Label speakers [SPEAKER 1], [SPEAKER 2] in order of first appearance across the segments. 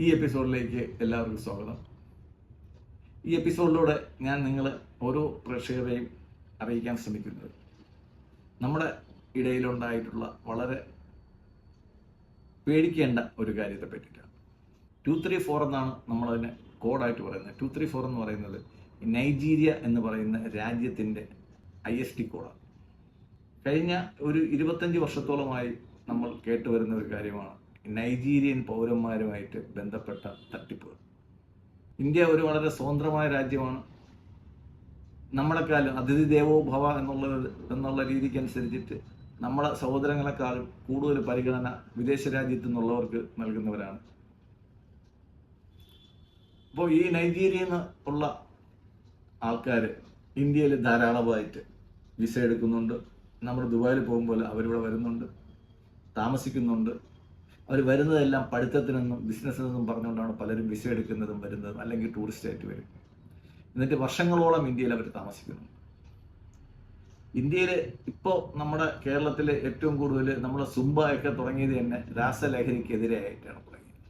[SPEAKER 1] ഈ എപ്പിസോഡിലേക്ക് എല്ലാവർക്കും സ്വാഗതം. ഈ എപ്പിസോഡിലൂടെ ഞാൻ നിങ്ങളെ ഓരോ പ്രേക്ഷകരെയും അറിയിക്കാൻ ശ്രമിക്കുന്നത് നമ്മുടെ ഇടയിലുണ്ടായിട്ടുള്ള വളരെ പേടിക്കേണ്ട ഒരു കാര്യത്തെ പറ്റിയിട്ടാണ്. ടു ത്രീ ഫോർ എന്നാണ് നമ്മളതിനെ കോഡായിട്ട് പറയുന്നത്. ടു ത്രീ ഫോർ എന്ന് പറയുന്നത് നൈജീരിയ എന്ന് പറയുന്ന രാജ്യത്തിന്റെ ഐ എസ് ടി കോഡാണ്. കഴിഞ്ഞ ഒരു ഇരുപത്തഞ്ച് വർഷത്തോളമായി നമ്മൾ കേട്ടുവരുന്ന ഒരു കാര്യമാണ് നൈജീരിയൻ പൗരന്മാരുമായിട്ട് ബന്ധപ്പെട്ട തട്ടിപ്പുകൾ ഇന്ത്യ ഒരു വളരെ സ്വതന്ത്രമായ രാജ്യമാണ്. നമ്മളെക്കാളും അതിഥി ദേവോ ഭവ എന്നുള്ള എന്നുള്ള രീതിക്ക് അനുസരിച്ചിട്ട് നമ്മളെ സഹോദരങ്ങളെക്കാളും കൂടുതൽ പരിഗണന വിദേശ രാജ്യത്തു നിന്നുള്ളവർക്ക് നൽകുന്നവരാണ്. അപ്പോൾ ഈ നൈജീരിയയിൽ നിന്ന് ഉള്ള ആൾക്കാർ ഇന്ത്യയിൽ ധാരാളമായിട്ട് വിസ എടുക്കുന്നുണ്ട്. നമ്മൾ ദുബായിൽ പോകുമ്പോൾ അവരിവിടെ വരുന്നുണ്ട് താമസിക്കുന്നുണ്ട്. അവർ വരുന്നതെല്ലാം പഠിത്തത്തിനെന്നും ബിസിനസ്സിനെന്നും പറഞ്ഞുകൊണ്ടാണ് പലരും വിസ എടുക്കുന്നതും വരുന്നതും അല്ലെങ്കിൽ ടൂറിസ്റ്റ് ആയിട്ട് വരും. എന്നിട്ട് വർഷങ്ങളോളം ഇന്ത്യയിൽ അവർ താമസിക്കുന്നു. ഇന്ത്യയിൽ ഇപ്പോൾ നമ്മുടെ കേരളത്തിൽ ഏറ്റവും കൂടുതൽ നമ്മൾ സുംബ തുടങ്ങിയത് തന്നെ രാസലഹരിക്കെതിരെയായിട്ടാണ് തുടങ്ങിയത്.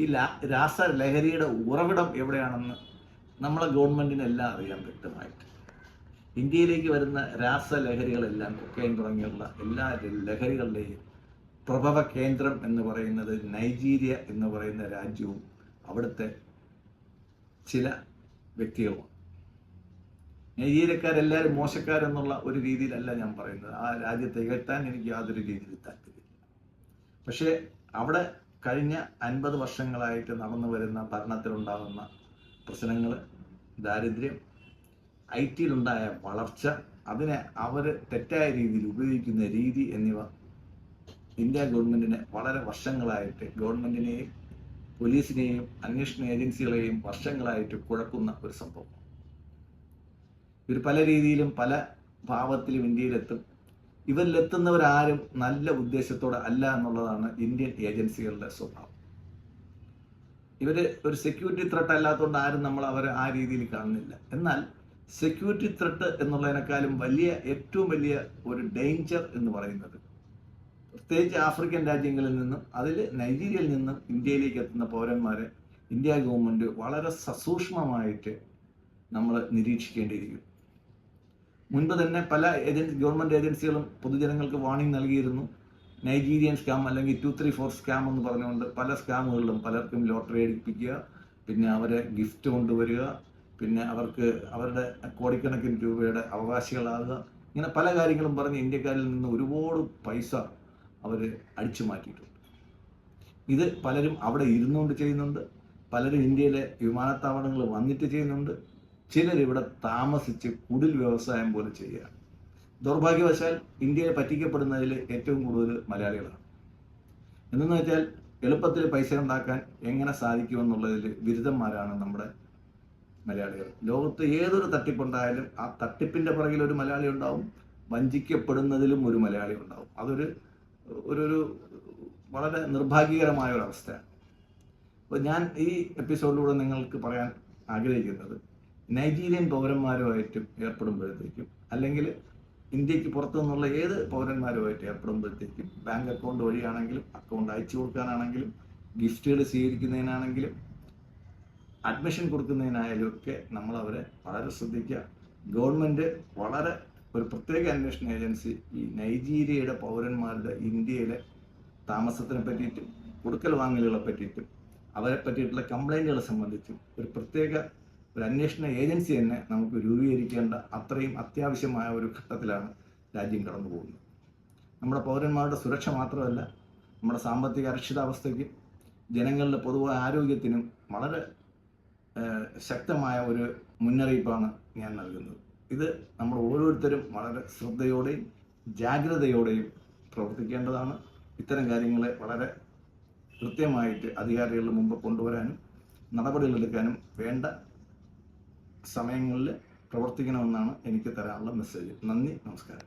[SPEAKER 1] ഈ രാസലഹരിയുടെ ഉറവിടം എവിടെയാണെന്ന് നമ്മളെ ഗവൺമെന്റിന് അറിയാം വ്യക്തമായിട്ട്. ഇന്ത്യയിലേക്ക് വരുന്ന രാസലഹരികളെല്ലാം കൊക്കൈൻ തുടങ്ങിയുള്ള എല്ലാ ലഹരികളുടെയും പ്രഭവ കേന്ദ്രം എന്ന് പറയുന്നത് നൈജീരിയ എന്ന് പറയുന്ന രാജ്യവും അവിടുത്തെ ചില വ്യക്തികളുമാണ്. നൈജീരിയക്കാരെല്ലാവരും മോശക്കാരെന്നുള്ള ഒരു രീതിയിലല്ല ഞാൻ പറയുന്നത്. ആ രാജ്യത്തെ ഇകഴ്ത്താൻ എനിക്ക് യാതൊരു രീതിയിൽ താല്പര്യമില്ല. പക്ഷേ അവിടെ കഴിഞ്ഞ അൻപത് വർഷങ്ങളായിട്ട് നടന്നു വരുന്ന ഭരണത്തിലുണ്ടാകുന്ന പ്രശ്നങ്ങൾ ദാരിദ്ര്യം ഐ ടിയിലുണ്ടായ വളർച്ച അതിനെ അവർ തെറ്റായ രീതിയിൽ ഉപയോഗിക്കുന്ന രീതി എന്നിവ ഇന്ത്യ ഗവൺമെന്റിന് വളരെ വർഷങ്ങളായിട്ട് ഗവൺമെന്റിനെയും പോലീസിനെയും അന്വേഷണ ഏജൻസികളെയും വർഷങ്ങളായിട്ട് കുഴക്കുന്ന ഒരു സംഭവം. ഇവർ പല രീതിയിലും പല ഭാവത്തിലും ഇന്ത്യയിലെത്തും. ഇവരിലെത്തുന്നവരാരും നല്ല ഉദ്ദേശത്തോടെ അല്ല എന്നുള്ളതാണ് ഇന്ത്യൻ ഏജൻസികളുടെ സ്വഭാവം. ഇവർ ഒരു സെക്യൂരിറ്റി ത്രെട്ട് അല്ലാത്തതുകൊണ്ട് ആരും നമ്മൾ അവരെ ആ രീതിയിൽ കാണുന്നില്ല. എന്നാൽ സെക്യൂരിറ്റി ത്രെട്ട് എന്നുള്ളതിനേക്കാളും വലിയ ഏറ്റവും വലിയ ഒരു ഡേഞ്ചർ എന്ന് പറയുന്നത് പ്രത്യേകിച്ച് ആഫ്രിക്കൻ രാജ്യങ്ങളിൽ നിന്നും അതിൽ നൈജീരിയയിൽ നിന്നും ഇന്ത്യയിലേക്ക് എത്തുന്ന പൗരന്മാരെ ഇന്ത്യ ഗവൺമെന്റ് വളരെ സസൂക്ഷ്മമായിട്ട് നമ്മൾ നിരീക്ഷിക്കേണ്ടിയിരിക്കും. മുൻപ് തന്നെ പല ഏജൻസി ഗവൺമെന്റ് ഏജൻസികളും പൊതുജനങ്ങൾക്ക് വാണിംഗ് നൽകിയിരുന്നു. നൈജീരിയൻ സ്കാം അല്ലെങ്കിൽ ടു ത്രീ ഫോർ സ്കാം എന്ന് പറഞ്ഞുകൊണ്ട് പല സ്കാമുകളിലും പലർക്കും ലോട്ടറി അടിപ്പിക്കുക പിന്നെ അവരെ ഗിഫ്റ്റ് കൊണ്ടുവരിക പിന്നെ അവർക്ക് അവരുടെ കോടിക്കണക്കിന് രൂപയുടെ അവകാശികളാകുക. ഇങ്ങനെ പല കാര്യങ്ങളും പറഞ്ഞ് ഇന്ത്യക്കാരിൽ നിന്ന് ഒരുപാട് പൈസ അവർ അടിച്ചു മാറ്റിയിട്ടുണ്ട്. ഇത് പലരും അവിടെ ഇരുന്നുകൊണ്ട് ചെയ്യുന്നുണ്ട്. പലരും ഇന്ത്യയിലെ വിമാനത്താവളങ്ങൾ വന്നിട്ട് ചെയ്യുന്നുണ്ട്. ചിലർ ഇവിടെ താമസിച്ച് കുടിൽ വ്യവസായം പോലെ ചെയ്യുകയാണ്. ദൗർഭാഗ്യവശാൽ ഇന്ത്യയെ പറ്റിക്കപ്പെടുന്നതിൽ ഏറ്റവും കൂടുതൽ മലയാളികളാണ്. എന്തെന്ന് വെച്ചാൽ എളുപ്പത്തിൽ പൈസ ഉണ്ടാക്കാൻ എങ്ങനെ സാധിക്കുമെന്നുള്ളതിൽ ബിരുദന്മാരാണ് നമ്മുടെ മലയാളികൾ. ലോകത്ത് ഏതൊരു തട്ടിപ്പുണ്ടായാലും ആ തട്ടിപ്പിന്റെ പുറകിൽ ഒരു മലയാളി ഉണ്ടാവും. വഞ്ചിക്കപ്പെടുന്നതിലും ഒരു മലയാളി ഉണ്ടാവും. അതൊരു ഒരു ഒരു വളരെ നിർഭാഗ്യകരമായ ഒരു അവസ്ഥയാണ്. അപ്പോൾ ഞാൻ ഈ എപ്പിസോഡിലൂടെ നിങ്ങൾക്ക് പറയാൻ ആഗ്രഹിക്കുന്നത് നൈജീരിയൻ പൗരന്മാരുമായിട്ടും ഏർപ്പെടുമ്പോഴത്തേക്കും അല്ലെങ്കിൽ ഇന്ത്യയ്ക്ക് പുറത്തു നിന്നുള്ള ഏത് പൗരന്മാരുമായിട്ട് ഏർപ്പെടുമ്പോഴത്തേക്കും ബാങ്ക് അക്കൗണ്ട് വഴിയാണെങ്കിലും അക്കൗണ്ട് അയച്ചു കൊടുക്കാനാണെങ്കിലും ഗിഫ്റ്റുകൾ സ്വീകരിക്കുന്നതിനാണെങ്കിലും അഡ്മിഷൻ കൊടുക്കുന്നതിനായാലും ഒക്കെ നമ്മൾ അവരെ വളരെ ശ്രദ്ധിക്കുക. ഗവൺമെന്റ് വളരെ ഒരു പ്രത്യേക അന്വേഷണ ഏജൻസി ഈ നൈജീരിയയുടെ പൗരന്മാരുടെ ഇന്ത്യയിലെ താമസത്തിനെ പറ്റിയിട്ടും കൊടുക്കൽ വാങ്ങലുകളെ പറ്റിയിട്ടും അവരെ പറ്റിയിട്ടുള്ള കംപ്ലൈന്റുകളെ സംബന്ധിച്ചും ഒരു പ്രത്യേക ഒരു അന്വേഷണ ഏജൻസി തന്നെ നമുക്ക് രൂപീകരിക്കേണ്ട അത്രയും അത്യാവശ്യമായ ഒരു ഘട്ടത്തിലാണ് രാജ്യം കടന്നു പോകുന്നത് നമ്മുടെ പൗരന്മാരുടെ സുരക്ഷ മാത്രമല്ല നമ്മുടെ സാമ്പത്തിക അരക്ഷിതാവസ്ഥയ്ക്കും ജനങ്ങളുടെ പൊതുവായ ആരോഗ്യത്തിനും വളരെ ശക്തമായ ഒരു മുന്നറിയിപ്പാണ് ഞാൻ നൽകുന്നത്. ഇത് നമ്മൾ ഓരോരുത്തരും വളരെ ശ്രദ്ധയോടെയും ജാഗ്രതയോടെയും പ്രവർത്തിക്കേണ്ടതാണ്. ഇത്തരം കാര്യങ്ങളെ വളരെ കൃത്യമായിട്ട് അധികാരികളുടെ മുമ്പ് കൊണ്ടുവരാനും നടപടികളെടുക്കാനും വേണ്ട സമയങ്ങളിൽ പ്രവർത്തിക്കണമെന്നാണ് എനിക്ക് തരാനുള്ള മെസ്സേജ് നന്ദി നമസ്കാരം.